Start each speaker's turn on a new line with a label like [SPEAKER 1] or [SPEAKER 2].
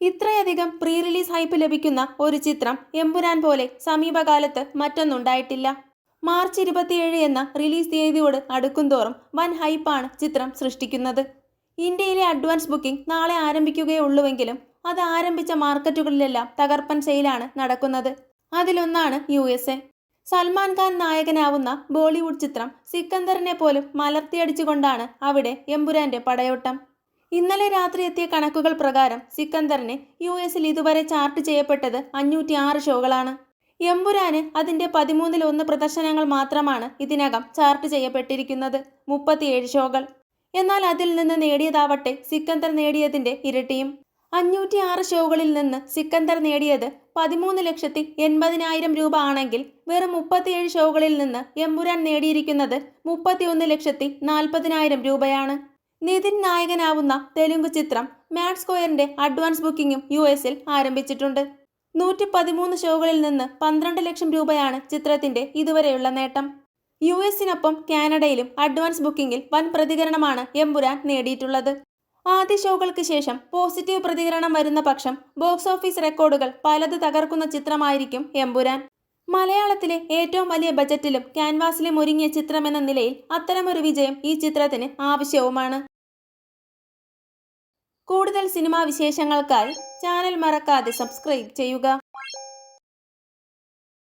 [SPEAKER 1] ഇത്രയധികം pre release hype ലഭിക്കുന്ന ഒരു ചിത്രം എമ്പുരാൻ പോലെ സമീപകാലത്ത് മറ്റൊന്നുണ്ടായിട്ടില്ല. മാർച്ച് ഇരുപത്തിയേഴ് എന്ന റിലീസ് തീയതിയോട് അടുക്കുംതോറും വൻ ഹൈപ്പാണ് ചിത്രം സൃഷ്ടിക്കുന്നത്. ഇന്ത്യയിലെ അഡ്വാൻസ് ബുക്കിംഗ് നാളെ ആരംഭിക്കുകയുള്ളൂവെങ്കിലും അത് ആരംഭിച്ച മാർക്കറ്റുകളിലെല്ലാം തകർപ്പൻ സെയിലാണ് നടക്കുന്നത്. അതിലൊന്നാണ് U S A. Salman Khan നായകനാവുന്ന Bollywood ചിത്രം സിക്കന്ദറിനെ പോലും മലർത്തിയടിച്ചുകൊണ്ടാണ് അവിടെ എമ്പുരാന്റെ പടയോട്ടം. ഇന്നലെ രാത്രി എത്തിയ കണക്കുകൾ പ്രകാരം സിക്കന്ദറിന് യു എസിൽ ഇതുവരെ ചാർട്ട് ചെയ്യപ്പെട്ടത് അഞ്ഞൂറ്റി ആറ് ഷോകളാണ്. എമ്പുരാന് അതിന്റെ പതിമൂന്നിൽ ഒന്ന് പ്രദർശനങ്ങൾ മാത്രമാണ് ഇതിനകം ചാർട്ട് ചെയ്യപ്പെട്ടിരിക്കുന്നത് മുപ്പത്തിയേഴ് ഷോകൾ. എന്നാൽ അതിൽ നിന്ന് നേടിയതാവട്ടെ സിക്കന്ദർ നേടിയതിന്റെ ഇരട്ടിയും. അഞ്ഞൂറ്റി ആറ് ഷോകളിൽ നിന്ന് സിക്കന്ദർ നേടിയത് പതിമൂന്ന് ലക്ഷത്തി എൺപതിനായിരം രൂപ ആണെങ്കിൽ വെറും മുപ്പത്തിയേഴ് ഷോകളിൽ നിന്ന് എമ്പുരാൻ നേടിയിരിക്കുന്നത് മുപ്പത്തിയൊന്ന് ലക്ഷത്തി നാൽപ്പതിനായിരം രൂപയാണ്. നിതിൻ നായകനാവുന്ന തെലുങ്ക് ചിത്രം മാഡ് സ്ക്വയറിന്റെ അഡ്വാൻസ് ബുക്കിംഗും യു എസിൽ ആരംഭിച്ചിട്ടുണ്ട്. നൂറ്റി പതിമൂന്ന് ഷോകളിൽ നിന്ന് പന്ത്രണ്ട് ലക്ഷം രൂപയാണ് ചിത്രത്തിന്റെ ഇതുവരെയുള്ള നേട്ടം. യു എസിനൊപ്പം കാനഡയിലും അഡ്വാൻസ് ബുക്കിംഗിൽ വൻ പ്രതികരണമാണ് എമ്പുരാൻ നേടിയിട്ടുള്ളത്. ആദ്യ ഷോകൾക്ക് ശേഷം പോസിറ്റീവ് പ്രതികരണം വരുന്ന പക്ഷം ബോക്സ് ഓഫീസ് റെക്കോർഡുകൾ പലത് തകർക്കുന്ന ചിത്രമായിരിക്കും എമ്പുരാൻ മലയാളത്തിലെ ഏറ്റവും വലിയ ബജറ്റിലും ക്യാൻവാസിലും ഒരുങ്ങിയ ചിത്രമെന്ന നിലയിൽ അത്തരമൊരു വിജയം ഈ ചിത്രത്തിന് ആവശ്യവുമാണ്. കൂടുതൽ സിനിമാ വിശേഷങ്ങൾക്കായി ചാനൽ മറക്കാതെ സബ്സ്ക്രൈബ് ചെയ്യുക.